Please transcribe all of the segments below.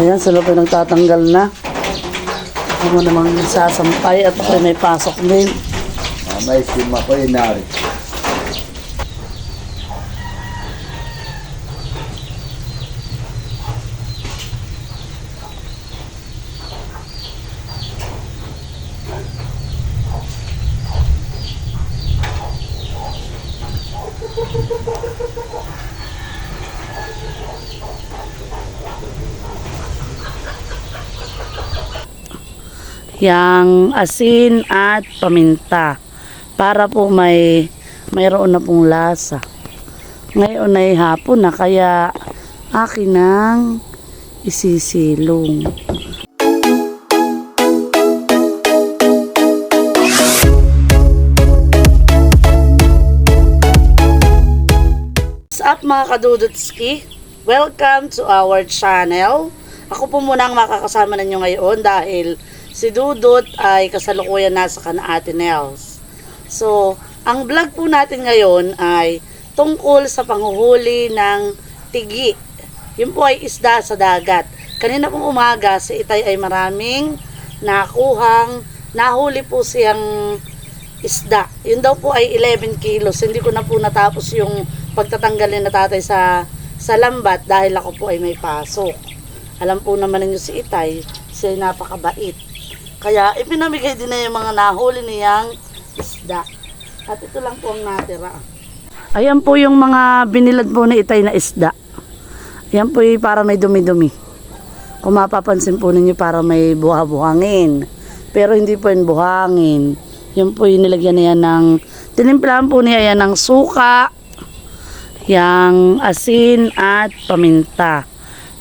Ayan, sila po nagtatanggal na. Ako mo namang sasampay at may pasok din. Ah, may sima ko yun nari. Yang asin at paminta. Para po may mayroon na pong lasa. Ngayon ay hapon na kaya akin nang isisilong. What's up mga kadudutski? Welcome to our channel. Ako po muna ang makakasama ninyo ngayon dahil si Dudut ay kasalukuyan nasa kana Ate Nels. So, ang vlog po natin ngayon ay tungkol sa panghuhuli ng tigi. Yun po ay isda sa dagat. Kanina pong umaga si Itay ay maraming nakuhang nahuli po siyang isda. Yun daw po ay 11 kilos. Hindi ko na po natapos yung pagtatanggalin na tatay sa sa lambat dahil ako po ay may pasok. Alam po naman ninyo si Itay, siya napakabait. Kaya ipinamigay din na yung mga nahuli niyang isda. At ito lang po ang natira. Ayan po yung mga binilad po ni Itay na isda. Ayan po yung para may dumi-dumi. Kung mapapansin po ninyo para may buha-buhangin. Pero hindi po yung buhangin. Yan po yung nilagyan niya ng, tinimplahan po niya yan ng suka, yang asin at paminta.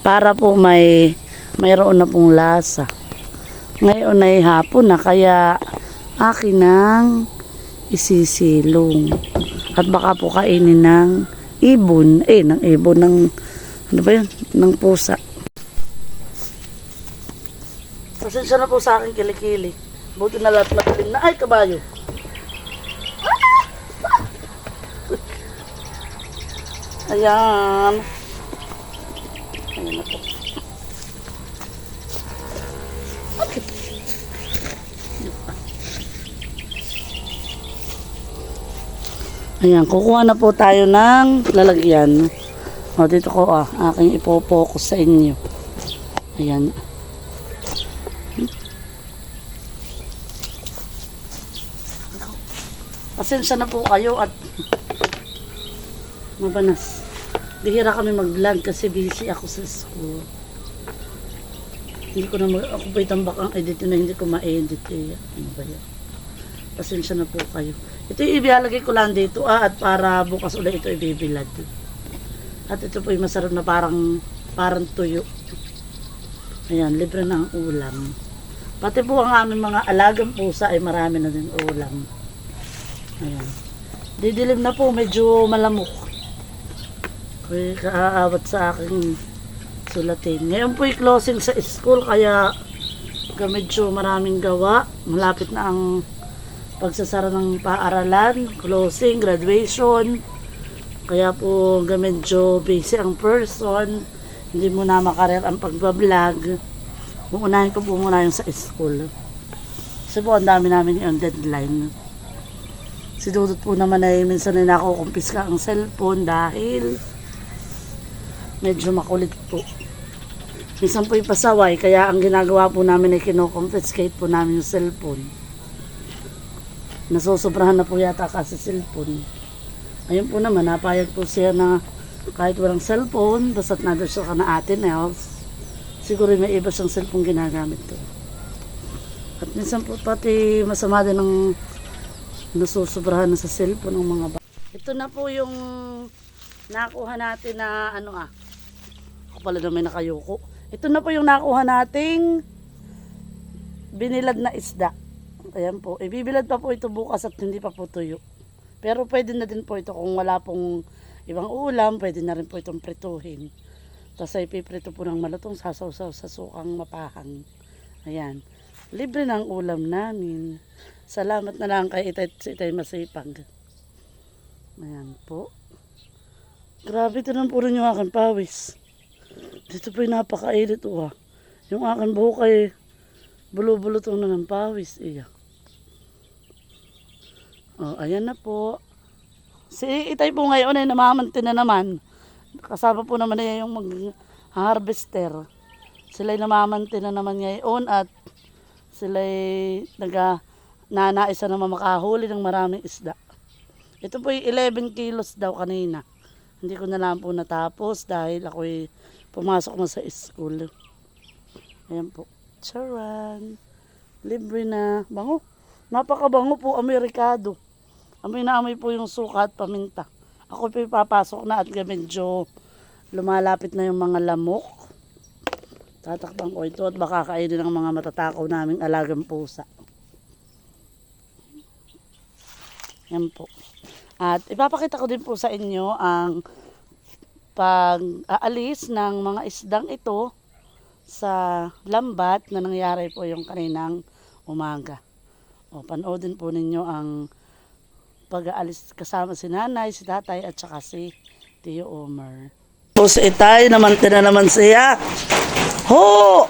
Para po may, mayroon na pong lasa. Ngayon ay hapon na kaya akin nang isisilong. At baka po kainin ng ibon, eh, ng ibon, ng, ano ba yun, ng pusa. Pasensya na po sa akin kilikili. Buti na lahat din na. Ay, kabayo. Ayan Ayan, kukuha na po tayo ng lalagyan. O, dito ko ah, aking ipopokus sa inyo. Ayan. Pasensya na po kayo at mabanas. Bihira kami mag-vlog kasi busy ako sa school. Hindi ko na mag ako pa itambak ang edit na hindi ko ma-edit eh. Ano ba yan? Pasensya na po kayo. Ito yung ilalagay ko lang dito ah, at para bukas ulit ito ibibilad. At ito po yung masarap na parang parang tuyo. Ayan, libre na ang ulam. Pati po ang aming mga alagang pusa ay marami na din ulam. Ayan. Didilim na po, medyo malamok. Kaya kaaawat sa aking sulatin. Ngayon po closing sa school, kaya medyo maraming gawa. Malapit na ang pagsasara ng paaralan, closing, graduation. Kaya po medyo busy ang person. Hindi mo na makarir ang pagbablog. Uunahin ko po muna yung sa school. Kasi po ang dami namin yung deadline. Si Dudut po naman ay minsan ay nakukumpiska ang cellphone dahil medyo makulit po. Minsan po ipasaway, kaya ang ginagawa po namin ay kinoconfiscate po namin yung cellphone. Nasusobrahan na po yata kasi cellphone. Ayun po naman, napayag po siya na kahit walang cellphone, basta't nandun siya ka na atin else, siguro may iba siyang cellphone ginagamit to. At minsan po pati masama din ng nasusobrahan na sa cellphone ng mga bata. Ito na po yung nakuha natin na ano ah. Ako pala na may nakayuko. Ito na po yung nakuha nating binilad na isda. Ayan po. Ibibilad pa po ito bukas at hindi pa po tuyo. Pero pwede na din po ito kung wala pong ibang ulam, pwede na rin po itong prituhin. Tapos ay piprito po ng malutong sasaw-saw sa sukang mapahang. Ayan. Libre ng ulam namin. Salamat na lang kay Itay, si Itay Masipag. Ayan po. Grabe ito ng puro yung aking pawis. Dito po yung napakainit oh ah. Yung aking buhok ay bulo-bulutong na ng pawis. Iya. Oh, ayan na po. Si Itay po ngayon ay namamanti na naman. Kasama po naman niya yung mag-harvester. Sila'y namamanti na naman ngayon at sila'y naga nanaisa naman makahuli ng maraming isda. Ito po yung 11 kilos daw kanina. Hindi ko na lang po natapos dahil ako'y pumasok na sa school. Ayan po. Charan. Libre na. Bango. Napakabango po, Amerikado. Amoy na amoy po yung suka at paminta. Ako po papasok na at medyo lumalapit na yung mga lamok. Tatakpan ko ito at baka kainin ng mga matatakaw naming alagang pusa. Yan po. At ipapakita ko din po sa inyo ang pag-aalis ng mga isdang ito sa lambat na nangyari po yung kaninang umaga. O, panoodin po ninyo ang pag-aalis kasama si nanay, si tatay at saka si Tio Omer. Po si Itay, naman na naman siya. Ho!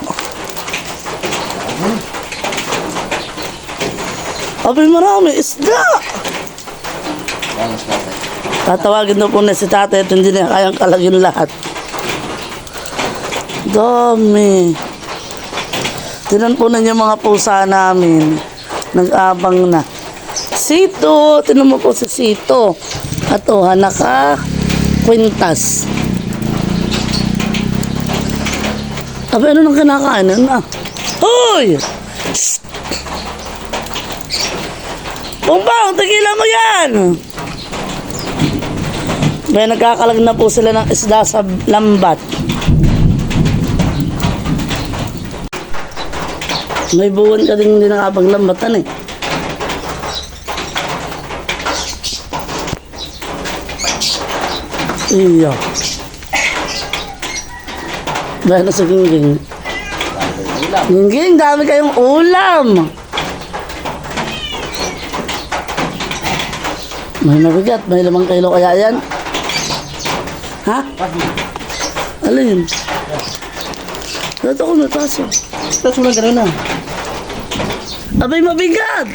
Abay marami, isda! Tatawagin daw po na si tatay at hindi na kayang kalagin lahat. Dami. Tinan po ninyo mga pusa namin. Nag-abang na. Sito. Tinan mo po si Sito. At oh, naka kwintas. Abi, ano nang kinakain? Ano na? Hoy! Bumbang, tigilan mo yan! May nagkakalag na po sila ng isda sa lambat. May buwan ka din hindi nakapaglambatan eh. Iya. Dahil na sa gingging. Gingging, dami kayong ulam. May mabigat, may lamang kilo kaya yan. Ha? Alin? Dito ko nataso. Tapos wala ganun na. Abay, mabigat!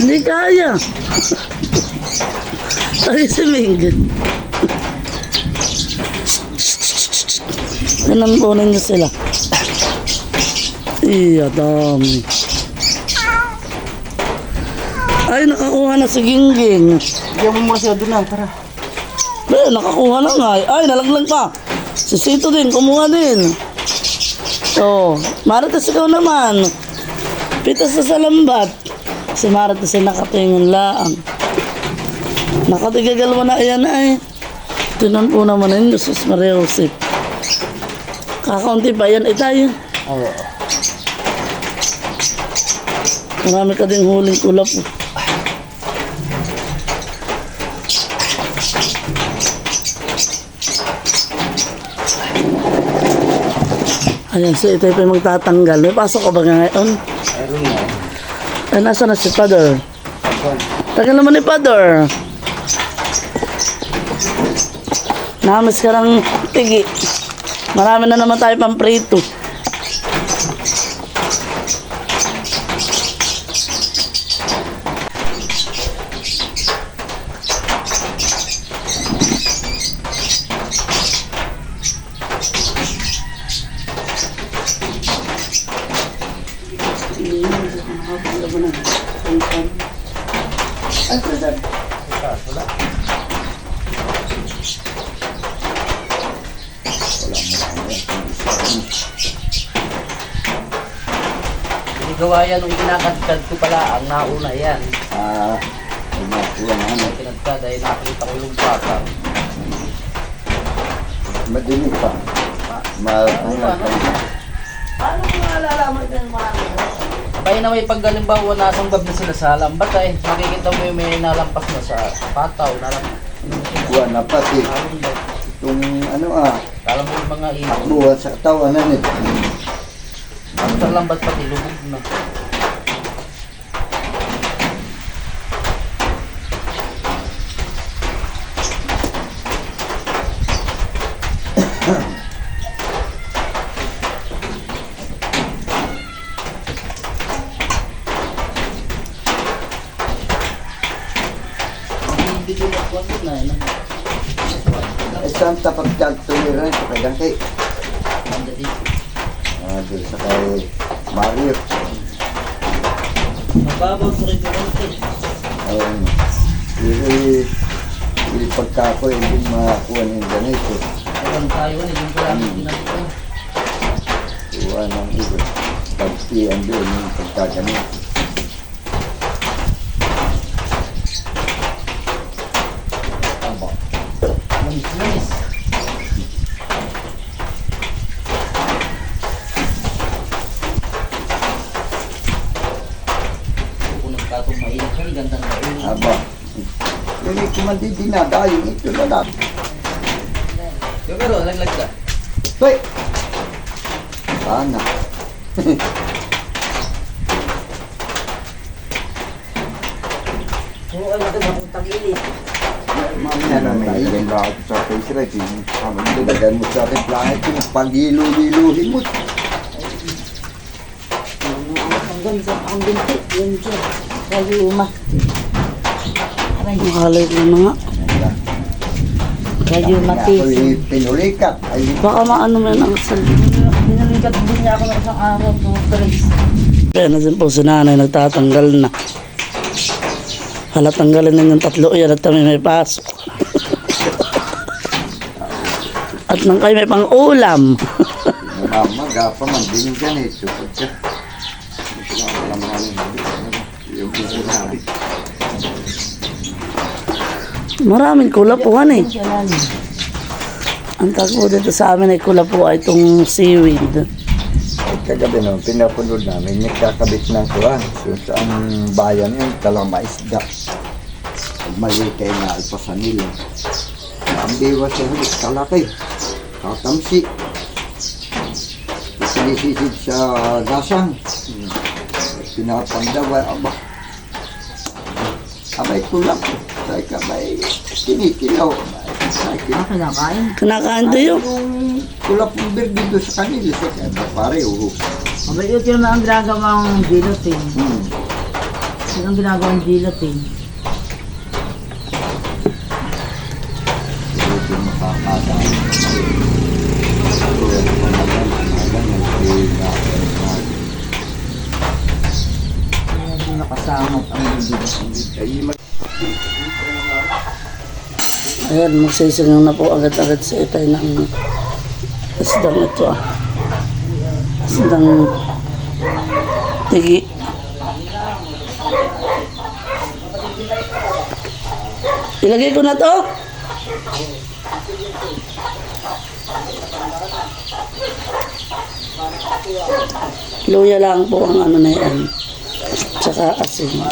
Hindi kaya. Ay, si Ming. Ganun po ninyo sila. Iya, dami. Ay, nakakuha na si Gingging. Bigyan mo doon na. Tara. Be, nakakuha na nga. Ay, nalaglag pa. Si Sito din, kumuha din. Oh, Marites ikaw naman. Pitas na sa lambat. Si Marites ay nakatingin laang. Nakatigagal mo na yan ay. Tinan po naman yun, Jesus Maria Josep. Kakaunti pa yan, itay. Oo. Marami ka ding huling kulap. Ayan, so ito pa yung magtatanggal. May pasok ka ba ngayon? Meron na. Ay, nasa na si Father? Tagal naman ni Father. Namis ka ng tigi. Marami na naman tayo pang prito. Gawa yan nung kinakadkad ko pala, ang nauna yan. Ah. Na. Ulam na. ano. Kinadkad ay nakita ko yung patang. Madilim pa. Mapungan pa. Paano ko nalalaman ka yung mga Kaya na may paggalimbawa nasang gab na sila sa lambat ay makikita mo yung may nalampas na sa pataw, nalampas. Buwan na pati. Itong ano ah. Kala mo yung mga ibon. Buwan sa katawan na nito. Ang sa lambat pati lubog na. saan tapat kag tumiran sa kay Dangkay. Banda dito. Ah, doon sa kay Mario. Mababaw sa rin ito. Ayun. Hindi, hindi pagka ako hindi makakuha ng ganito. Ang tayo na, yung pala ang ginagawa. Kuha ng iba. Pagpian doon yung pagkaganito. Tama. Manis-manis. Kung nagkatong na mainit. Aba. Yung ito man di dinadayo, ito na lang. Yung pero, laglag ka. Hoy! Sana. Oo, alam ka ba kung tagilid? Mamaya na may ilang lahat sa face right. Dalagan mo sa ating planet yung pag-ilo-iluhin mo. Ang ganda, ang binti, yun siya. Rayuma. Makalay ko na nga. Rayuma Ako'y pinulikat. Ay, Baka maano mo yan ang sal. Pinalikat din niya ako ng isang araw, mga tres. Kaya na din po si nanay nagtatanggal na. Hala tanggalin na yung tatlo yan at kami may pasok. at nang kayo may pang ulam. mama, gapa man din yung ganito. Pagka, Maraming kulapuan eh. Ang tagpo dito sa amin ay kulapo ay itong seaweed. Kagabi naman, pinapunod namin, nagkakabit ng kuwan. So, sa ang bayan yun, talang maisda. Pag mali kayo na alpasan nila. Ang diwa sa hulit, kalakay. Katamsi. Sinisisid sa gasang. Pinapandaway, aba. Abay kulak. Say ka, may kinikilaw. Say ka. Ako nakain. Kinakain tayo. Yung kulak ng birdi doon sa kanila. Say ka, pare, uho. Abay, ito yung mga ginagawang gelatin. Hmm. Yun ang ginagawang gelatin. Hindi makakadaan. Ito yung nagpili na. Kaya di nakasamot ang gelatin. Ay, mag- Ayan, magsisingaw na po agad-agad sa itay ng isdang ito ah. Isdang tigi. Ilagay ko na to. Luya lang po ang ano na yan. Tsaka asin.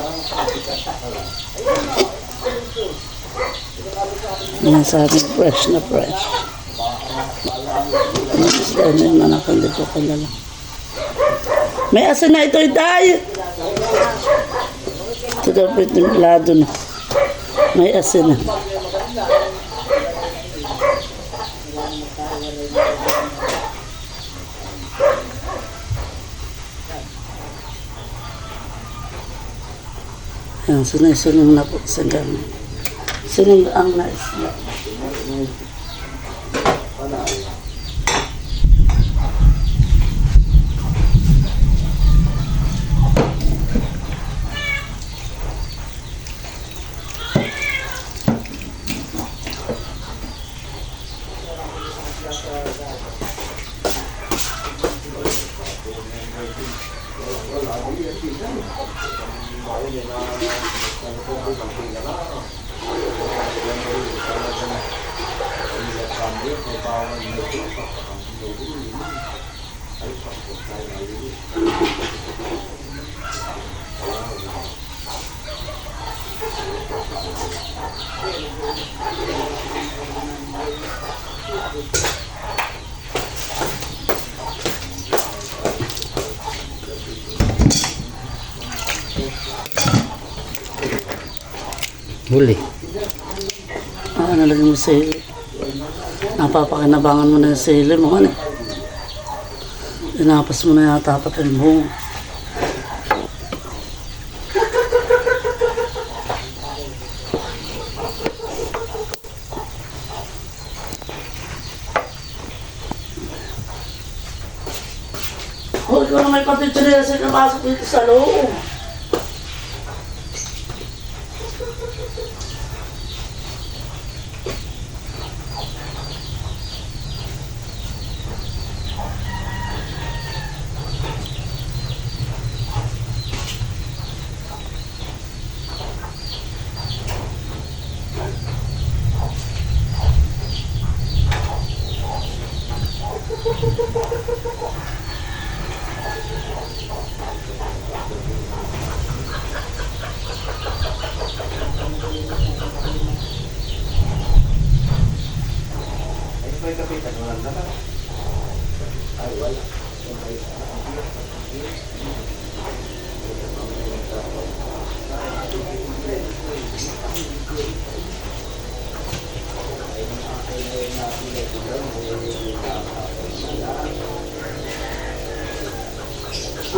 Akin, fresh na fresh. Isda na yung anak, hindi ko kilala. May asin na ito, itay! Ito daw po timplado na. May asin na. Yan, sinisiling na po sa gamit. Sining ang nais na. huli. Ah, nalagay mo sa hili. Napapakinabangan mo na yung sa hili mo, ano eh. Inapas mo na yata pati yung buong. Huwag oh, ko na may patitsuriya sa nabasok dito sa loob.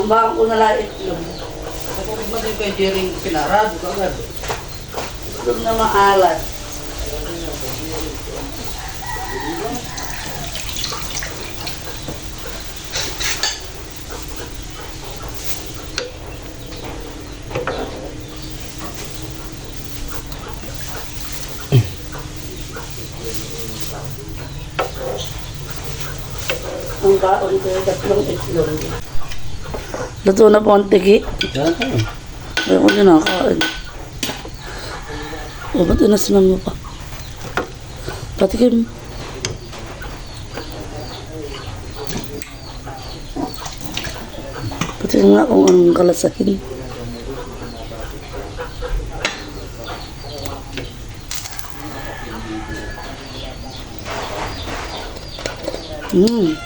Ang bakang ko na lang itlog. Kapag mo din pwede rin pinarado ka agad. Itlog na maalat. Ang kaon ko yung tatlong itlog. Luto na po ang tiki. Yan tayo. Ayaw ko din nakakain. O, ba't inasinan mo pa? Patikim. Patikim nga kung anong kalasahin. Harap.